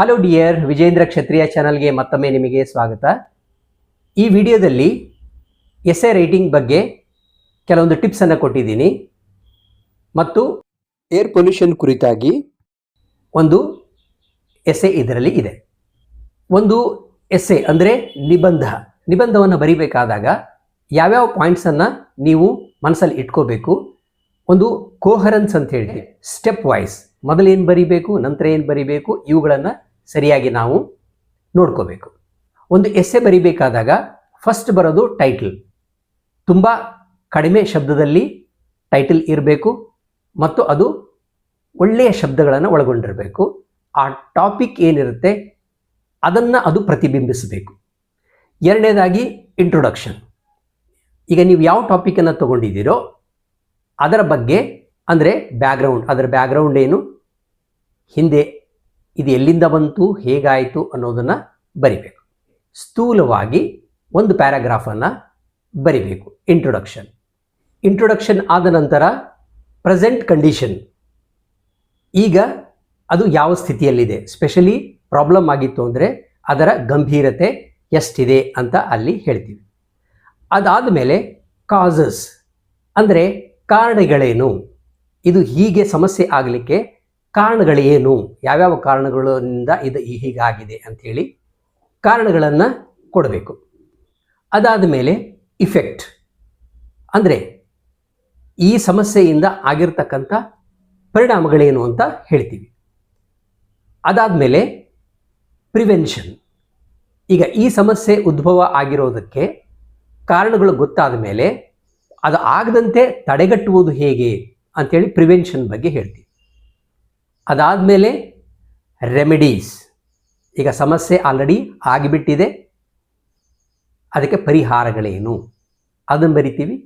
Hello dear Vijendra ಕ್ಷತ್ರಿಯ ಚಾನಲ್ಗೆ ಮತ್ತೊಮ್ಮೆ ನಿಮಗೆ ಸ್ವಾಗತ. ಈ ವಿಡಿಯೋದಲ್ಲಿ ಎಸ್ ಎ ರೈಟಿಂಗ್ ಬಗ್ಗೆ ಕೆಲವೊಂದು ಟಿಪ್ಸನ್ನು ಕೊಟ್ಟಿದ್ದೀನಿ. ಮತ್ತು ಏರ್ ಪೊಲ್ಯೂಷನ್ ಕುರಿತಾಗಿ ಒಂದು ಎಸೆ ಇದರಲ್ಲಿ ಇದೆ. ಒಂದು ಎಸ್ ಎ ಅಂದರೆ ನಿಬಂಧ. ನಿಬಂಧವನ್ನು ಬರಿಬೇಕಾದಾಗ ಯಾವ್ಯಾವ ಪಾಯಿಂಟ್ಸನ್ನು ನೀವು ಮನಸ್ಸಲ್ಲಿ ಇಟ್ಕೋಬೇಕು? ಒಂದು ಕೋಹರೆನ್ಸ್ ಅಂತ ಹೇಳ್ತೀವಿ. ಸ್ಟೆಪ್ ವೈಸ್ ಮೊದಲು ಏನು ಬರಿಬೇಕು ನಂತರ ಏನು ಬರಿಬೇಕು? ಇವುಗಳನ್ನು ಸರಿಯಾಗಿ ನಾವು ನೋಡ್ಕೋಬೇಕು. ಒಂದು ಎಸ್ಸೆ ಬರಿಬೇಕಾದಾಗ ಫಸ್ಟ್ ಬರೋದು ಟೈಟಲ್ ತುಂಬ ಕಡಿಮೆ ಶಬ್ದದಲ್ಲಿ ಟೈಟಲ್ ಇರಬೇಕು ಮತ್ತು ಅದು ಒಳ್ಳೆಯ ಶಬ್ದಗಳನ್ನು ಒಳಗೊಂಡಿರಬೇಕು. ಆ ಟಾಪಿಕ್ ಏನಿರುತ್ತೆ ಅದನ್ನು ಅದು ಪ್ರತಿಬಿಂಬಿಸಬೇಕು. ಎರಡನೇದಾಗಿ ಇಂಟ್ರೊಡಕ್ಷನ್ ಈಗ ನೀವು ಯಾವ ಟಾಪಿಕನ್ನು ತಗೊಂಡಿದ್ದೀರೋ ಅದರ ಬಗ್ಗೆ ಅಂದರೆ ಬ್ಯಾಗ್ರೌಂಡ್ ಅದರ ಬ್ಯಾಗ್ರೌಂಡ್ ಏನು? ಹಿಂದೆ ಇದು ಎಲ್ಲಿಂದ ಬಂತು, ಹೇಗಾಯಿತು ಅನ್ನೋದನ್ನು ಬರಿಬೇಕು. ಸ್ಥೂಲವಾಗಿ ಒಂದು ಪ್ಯಾರಾಗ್ರಾಫನ್ನು ಬರಿಬೇಕು. ಇಂಟ್ರೊಡಕ್ಷನ್ ಇಂಟ್ರೊಡಕ್ಷನ್ ಆದ ನಂತರ ಪ್ರೆಸೆಂಟ್ ಕಂಡೀಷನ್ ಈಗ ಅದು ಯಾವ ಸ್ಥಿತಿಯಲ್ಲಿದೆ? ಸ್ಪೆಷಲಿ ಪ್ರಾಬ್ಲಮ್ ಆಗಿತ್ತು ಅಂದರೆ ಅದರ ಗಂಭೀರತೆ ಎಷ್ಟಿದೆ ಅಂತ ಅಲ್ಲಿ ಹೇಳ್ತೀವಿ. ಅದಾದ ಮೇಲೆ ಕಾಸಸ್ ಅಂದರೆ ಕಾರಣಗಳೇನು? ಇದು ಹೀಗೆ ಸಮಸ್ಯೆ ಆಗಲಿಕ್ಕೆ ಕಾರಣಗಳೇನು ಯಾವ್ಯಾವ ಕಾರಣಗಳಿಂದ ಇದು ಹೀಗಾಗಿದೆ ಅಂಥೇಳಿ ಕಾರಣಗಳನ್ನು ಕೊಡಬೇಕು. ಅದಾದ ಮೇಲೆ ಇಫೆಕ್ಟ್ ಅಂದರೆ ಈ ಸಮಸ್ಯೆಯಿಂದ ಆಗಿರ್ತಕ್ಕಂಥ ಪರಿಣಾಮಗಳೇನು ಅಂತ ಹೇಳ್ತೀವಿ. ಅದಾದ ಮೇಲೆ ಪ್ರಿವೆನ್ಷನ್ ಈಗ ಈ ಸಮಸ್ಯೆ ಉದ್ಭವ ಆಗಿರೋದಕ್ಕೆ ಕಾರಣಗಳು ಗೊತ್ತಾದ ಮೇಲೆ ಅದು ಆಗದಂತೆ ತಡೆಗಟ್ಟುವುದು ಹೇಗೆ ಅಂಥೇಳಿ ಪ್ರಿವೆನ್ಷನ್ ಬಗ್ಗೆ ಹೇಳ್ತೀವಿ. ಅದಾದಮೇಲೆ ರೆಮಿಡೀಸ್ ಈಗ ಸಮಸ್ಯೆ ಆಲ್ರೆಡಿ ಆಗಿಬಿಟ್ಟಿದೆ. ಅದಕ್ಕೆ ಪರಿಹಾರಗಳೇನು? ಅದನ್ನು ಬರಿತೀವಿ.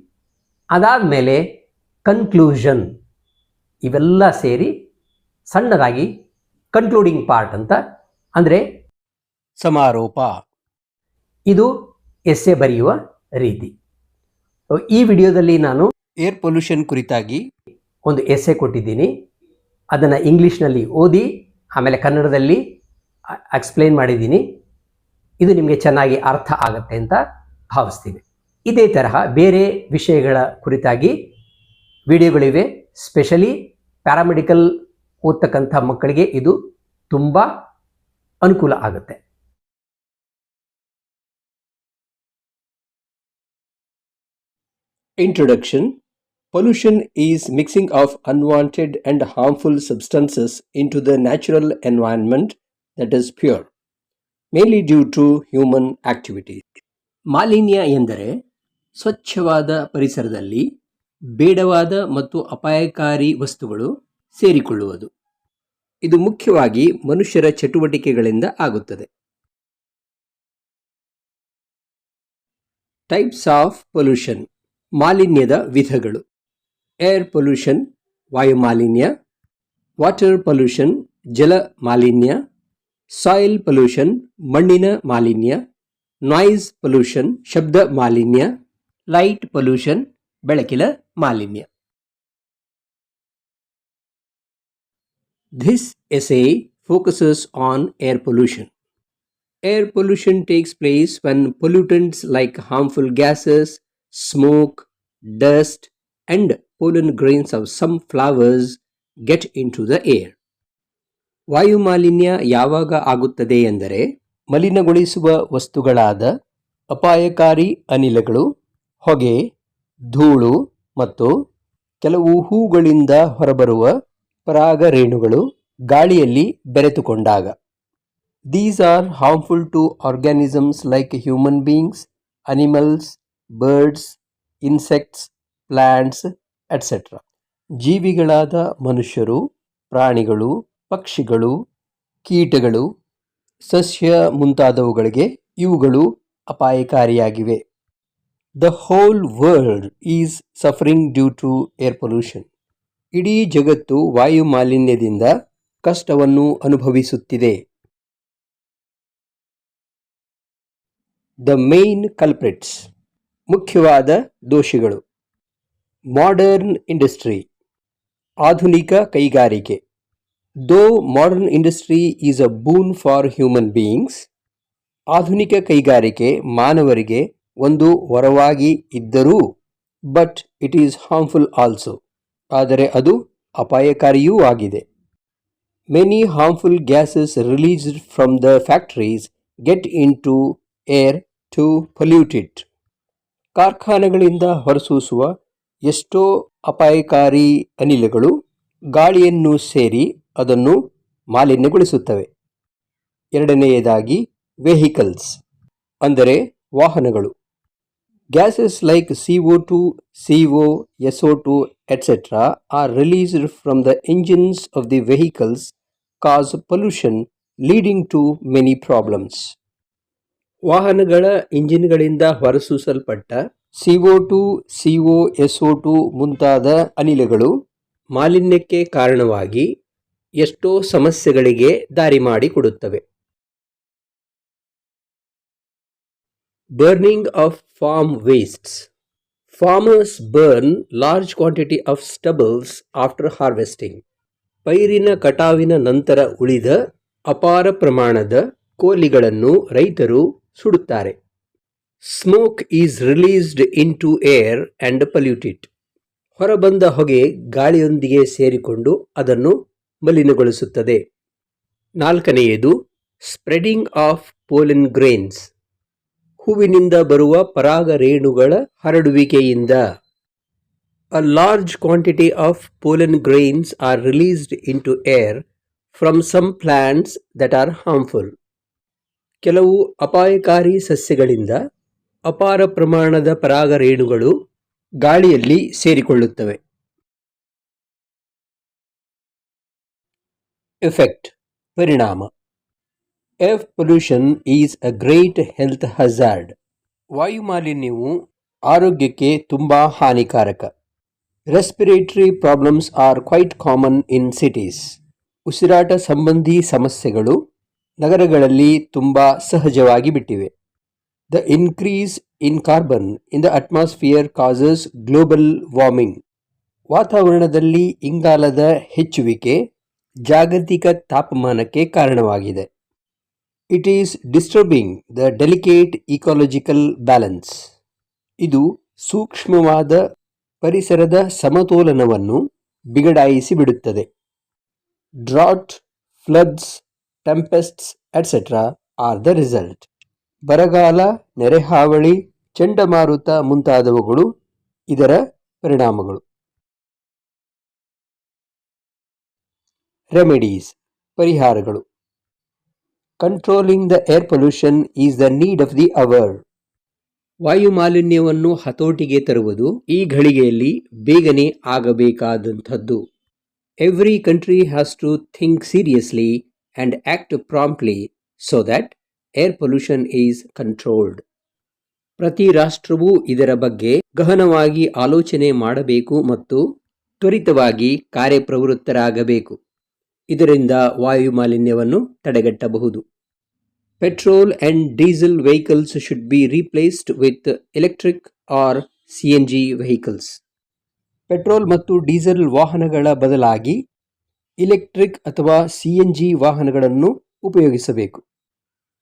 ಅದಾದಮೇಲೆ ಕನ್ಕ್ಲೂಷನ್ ಇವೆಲ್ಲ ಸೇರಿ ಸಣ್ಣದಾಗಿ ಕನ್ಕ್ಲೂಡಿಂಗ್ ಪಾರ್ಟ್ ಅಂತ. ಅಂದರೆ ಸಮಾರೋಪ. ಇದು ಎಸ್ಸೆ ಬರೆಯುವ ರೀತಿ. ಈ ವಿಡಿಯೋದಲ್ಲಿ ನಾನು ಏರ್ ಪೊಲ್ಯೂಷನ್ ಕುರಿತಾಗಿ ಒಂದು ಎಸ್ಸೆ ಕೊಟ್ಟಿದ್ದೀನಿ. ಅದನ್ನು ಇಂಗ್ಲೀಷ್ನಲ್ಲಿ ಓದಿ ಆಮೇಲೆ ಕನ್ನಡದಲ್ಲಿ ಎಕ್ಸ್ಪ್ಲೇನ್ ಮಾಡಿದ್ದೀನಿ. ಇದು ನಿಮಗೆ ಚೆನ್ನಾಗಿ ಅರ್ಥ ಆಗುತ್ತೆ ಅಂತ ಭಾವಿಸ್ತೀನಿ. ಇದೇ ತರಹ ಬೇರೆ ವಿಷಯಗಳ ಕುರಿತಾಗಿ ವಿಡಿಯೋಗಳಿವೆ. ಸ್ಪೆಷಲಿ ಪ್ಯಾರಾಮೆಡಿಕಲ್ ಓದ್ತಕ್ಕಂಥ ಮಕ್ಕಳಿಗೆ ಇದು ತುಂಬ ಅನುಕೂಲ ಆಗುತ್ತೆ. Introduction. Pollution is mixing of unwanted and harmful substances into the natural environment that is pure, mainly due to human activity. ಮಾಲಿನ್ಯ ಎಂದರೆ ಸ್ವಚ್ಛವಾದ ಪರಿಸರದಲ್ಲಿ ಬೇಡವಾದ ಮತ್ತು ಅಪಾಯಕಾರಿ ವಸ್ತುಗಳು ಸೇರಿಕೊಳ್ಳುವುದು ಇದು ಮುಖ್ಯವಾಗಿ ಮನುಷ್ಯರ ಚಟುವಟಿಕೆಗಳಿಂದ ಆಗುತ್ತದೆ ಟೈಪ್ಸ್ ಆಫ್ ಪೊಲ್ಯೂಷನ್ ಮಾಲಿನ್ಯದ ವಿಧಗಳು ಏರ್ ಪೊಲ್ಯೂಷನ್ ವಾಯು ಮಾಲಿನ್ಯ ವಾಟರ್ ಪೊಲ್ಯೂಷನ್ ಜಲ ಮಾಲಿನ್ಯ ಸಾಯಿಲ್ ಪೊಲ್ಯೂಷನ್ ಮಣ್ಣಿನ ಮಾಲಿನ್ಯ ನಾಯ್ಸ್ ಪೊಲ್ಯೂಷನ್ ಶಬ್ದ ಮಾಲಿನ್ಯ ಲೈಟ್ ಪೊಲ್ಯೂಷನ್ ಬೆಳಕಿನ ಮಾಲಿನ್ಯ This essay focuses on air pollution. Air pollution takes place when pollutants like harmful gases, smoke, dust, and pollen grains of some flowers get into the air. ವಾಯು ಮಾಲಿನ್ಯ ಯಾವಾಗ ಆಗುತ್ತದೆ ಎಂದರೆ ಮಲಿನಗೊಳಿಸುವ ವಸ್ತುಗಳಾದ ಅಪಾಯಕಾರಿ ಅನಿಲಗಳು, ಹೊಗೆ, ಧೂಳು ಮತ್ತು ಕೆಲವು ಹೂಗಳಿಂದ ಹೊರಬರುವ ಪರಾಗರೇಣುಗಳು ಗಾಳಿಯಲ್ಲಿ ಬೆರೆತುಕೊಂಡಾಗ these are harmful to organisms like human beings animals birds insects plants etcetera ಜೀವಿಗಳಾದ ಮನುಷ್ಯರು, ಪ್ರಾಣಿಗಳು, ಪಕ್ಷಿಗಳು, ಕೀಟಗಳು, ಸಸ್ಯ ಮುಂತಾದವುಗಳಿಗೆ ಇವುಗಳು ಅಪಾಯಕಾರಿಯಾಗಿವೆ. The whole world is suffering due to air pollution ಇಡೀ ಜಗತ್ತು ವಾಯು ಮಾಲಿನ್ಯದಿಂದ ಕಷ್ಟವನ್ನು ಅನುಭವಿಸುತ್ತಿದೆ. ದ ಮೇನ್ ಕಲ್ಪ್ರಿಟ್ಸ್ ಮುಖ್ಯವಾದ ದೋಷಿಗಳು. ಮಾಡರ್ನ್ ಇಂಡಸ್ಟ್ರಿ ಆಧುನಿಕ ಕೈಗಾರಿಕೆ. Though modern industry is a boon for human beings ಆಧುನಿಕ ಕೈಗಾರಿಕೆ ಮಾನವರಿಗೆ ಒಂದು ವರವಾಗಿ ಇದ್ದರೂ but it is harmful also ಆದರೆ ಅದು ಅಪಾಯಕಾರಿಯೂ ಆಗಿದೆ. Many harmful gases released from the factories get in to air to pollute ಕಾರ್ಖಾನೆಗಳಿಂದ ಹೊರಸೂಸುವ ಎಷ್ಟೋ ಅಪಾಯಕಾರಿ ಅನಿಲಗಳು ಗಾಳಿಯನ್ನು ಸೇರಿ ಅದನ್ನು ಮಾಲಿನ್ಯಗೊಳಿಸುತ್ತವೆ. ಎರಡನೆಯದಾಗಿ ವೆಹಿಕಲ್ಸ್, ಅಂದರೆ ವಾಹನಗಳು. Gases like C O C O S O two, etcetera are released from the engines of the vehicles cause pollution, leading to many problems. ವಾಹನಗಳ ಇಂಜಿನ್ಗಳಿಂದ ಹೊರಸೂಸಲ್ಪಟ್ಟ CO two CO SO two ಮುಂತಾದ ಅನಿಲಗಳು ಮಾಲಿನ್ಯಕ್ಕೆ ಕಾರಣವಾಗಿ ಎಷ್ಟೋ ಸಮಸ್ಯೆಗಳಿಗೆ ದಾರಿ ಮಾಡಿಕೊಡುತ್ತವೆ. Burning of farm wastes farmers burn large quantity of stubbles after harvesting ಪೈರಿನ ಕಟಾವಿನ ನಂತರ ಉಳಿದ ಅಪಾರ ಪ್ರಮಾಣದ ಕೋಲಿಗಳನ್ನು ರೈತರು ಸುಡುತ್ತಾರೆ. Smoke is released in to air and pollute it ಹೊರಬಂದ ಹೊಗೆ ಗಾಳಿಯೊಂದಿಗೆ ಸೇರಿಕೊಂಡು ಅದನ್ನು ಮಲಿನಗೊಳಿಸುತ್ತದೆ. ನಾಲ್ಕನೆಯದು ಸ್ಪ್ರೆಡಿಂಗ್ ಆಫ್ ಪೋಲಿನ್ ಗ್ರೇನ್ಸ್ ಹೂವಿನಿಂದ ಬರುವ ಪರಾಗ ರೇಣುಗಳ ಹರಡುವಿಕೆಯಿಂದ. A large quantity of pollen grains are released in to air from some plants that are harmful ಕೆಲವು ಅಪಾಯಕಾರಿ ಸಸ್ಯಗಳಿಂದ ಅಪಾರ ಪ್ರಮಾಣದ ಪರಾಗ ರೇಣುಗಳು ಗಾಳಿಯಲ್ಲಿ ಸೇರಿಕೊಳ್ಳುತ್ತವೆ. ಎಫೆಕ್ಟ್, ಪರಿಣಾಮ. Air pollution is a great health hazard ವಾಯುಮಾಲಿನ್ಯವು ಆರೋಗ್ಯಕ್ಕೆ ತುಂಬ ಹಾನಿಕಾರಕ. Respiratory problems are quite common in cities ಉಸಿರಾಟ ಸಂಬಂಧಿ ಸಮಸ್ಯೆಗಳು ನಗರಗಳಲ್ಲಿ ತುಂಬ ಸಹಜವಾಗಿ ಬಿಟ್ಟಿವೆ. The increase in carbon in the atmosphere causes global warming ವಾತಾವರಣದಲ್ಲಿ ಇಂಗಾಲದ ಹೆಚ್ಚುವಿಕೆ ಜಾಗತಿಕ ತಾಪಮಾನಕ್ಕೆ ಕಾರಣವಾಗಿದೆ. It is disturbing the delicate ecological balance ಇದು ಸೂಕ್ಷ್ಮವಾದ ಪರಿಸರದ ಸಮತೋಲನವನ್ನು ಬಿಗಡಾಯಿಸಿ ಬಿಡುತ್ತದೆ drought floods tempests etcetera are the result ಬರಗಾಲ, ನೆರೆಹಾವಳಿ, ಚಂಡಮಾರುತ ಮುಂತಾದವುಗಳು ಇದರ ಪರಿಣಾಮಗಳು. ರೆಮಿಡೀಸ್, ಪರಿಹಾರಗಳು. Controlling the air pollution is the need of the hour. ವಾಯು ಮಾಲಿನ್ಯವನ್ನು ಹತೋಟಿಗೆ ತರುವುದು ಈ ಘಳಿಗೆಯಲ್ಲಿ ಬೇಗನೆ ಆಗಬೇಕಾದಂಥದ್ದು. Every country has to think seriously and act promptly so that air pollution is controlled ಪ್ರತಿ ರಾಷ್ಟ್ರವೂ ಇದರ ಬಗ್ಗೆ ಗಹನವಾಗಿ ಆಲೋಚನೆ ಮಾಡಬೇಕು ಮತ್ತು ತ್ವರಿತವಾಗಿ ಕಾರ್ಯಪ್ರವೃತ್ತರಾಗಬೇಕು. ಇದರಿಂದ ವಾಯು ಮಾಲಿನ್ಯವನ್ನು ತಡೆಗಟ್ಟಬಹುದು. Petrol and diesel vehicles should be replaced with electric or C N G vehicles petrol ಮತ್ತು ಡೀಸೆಲ್ ವಾಹನಗಳ ಬದಲಾಗಿ ಇಲೆಕ್ಟ್ರಿಕ್ ಅಥವಾ ಸಿ ಎನ್ ಜಿ ವಾಹನಗಳನ್ನು ಉಪಯೋಗಿಸಬೇಕು.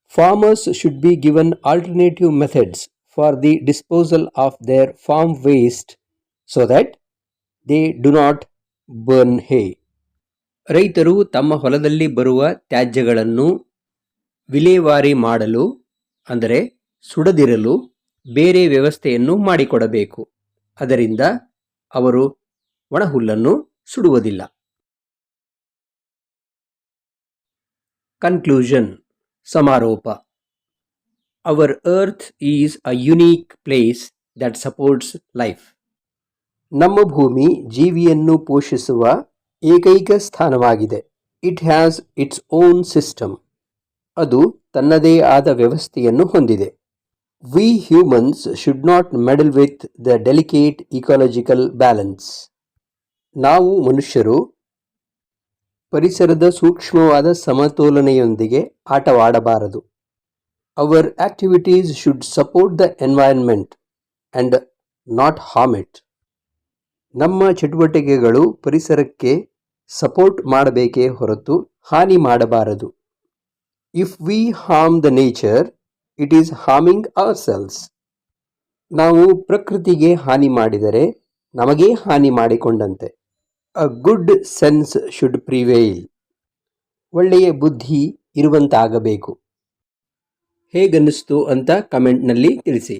Farmers should be given alternative methods for the disposal of their farm waste so that they do not burn hay. ರೈತರು ತಮ್ಮ ಹೊಲದಲ್ಲಿ ಬರುವ ತ್ಯಾಜ್ಯಗಳನ್ನು ವಿಲೇವಾರಿ ಮಾಡಲು, ಅಂದರೆ ಸುಡದಿರಲು ಬೇರೆ ವ್ಯವಸ್ಥೆಯನ್ನು ಮಾಡಿಕೊಡಬೇಕು. ಅದರಿಂದ ಅವರು ಒಣಹುಲ್ಲನ್ನು ಸುಡುವುದಿಲ್ಲ. ಕನ್ಕ್ಲೂಷನ್ ಸಮಾರೋಪ. Our earth is a unique place that supports life ನಮ್ಮ ಭೂಮಿ ಜೀವಿಯನ್ನು ಪೋಷಿಸುವ ಏಕೈಕ ಸ್ಥಾನವಾಗಿದೆ. It has its own system ಅದು ತನ್ನದೇ ಆದ ವ್ಯವಸ್ಥೆಯನ್ನು ಹೊಂದಿದೆ. We humans should not meddle with the delicate ecological balance ನಾವು ಮನುಷ್ಯರು ಪರಿಸರದ ಸೂಕ್ಷ್ಮವಾದ ಸಮತೋಲನೆಯೊಂದಿಗೆ ಆಟವಾಡಬಾರದು. Our activities should support the environment and not harm it ನಮ್ಮ ಚಟುವಟಿಕೆಗಳು ಪರಿಸರಕ್ಕೆ ಸಪೋರ್ಟ್ ಮಾಡಬೇಕೇ ಹೊರತು ಹಾನಿ ಮಾಡಬಾರದು. If we harm the nature it is harming ourselves ನಾವು ಪ್ರಕೃತಿಗೆ ಹಾನಿ ಮಾಡಿದರೆ ನಮಗೇ ಹಾನಿ ಮಾಡಿಕೊಂಡಂತೆ. A good sense should prevail ಒಳ್ಳೆಯ ಬುದ್ಧಿ ಇರುವಂತಾಗಬೇಕು. ಹೇಗನ್ನಿಸ್ತು ಅಂತ ಕಮೆಂಟ್ನಲ್ಲಿ ತಿಳಿಸಿ.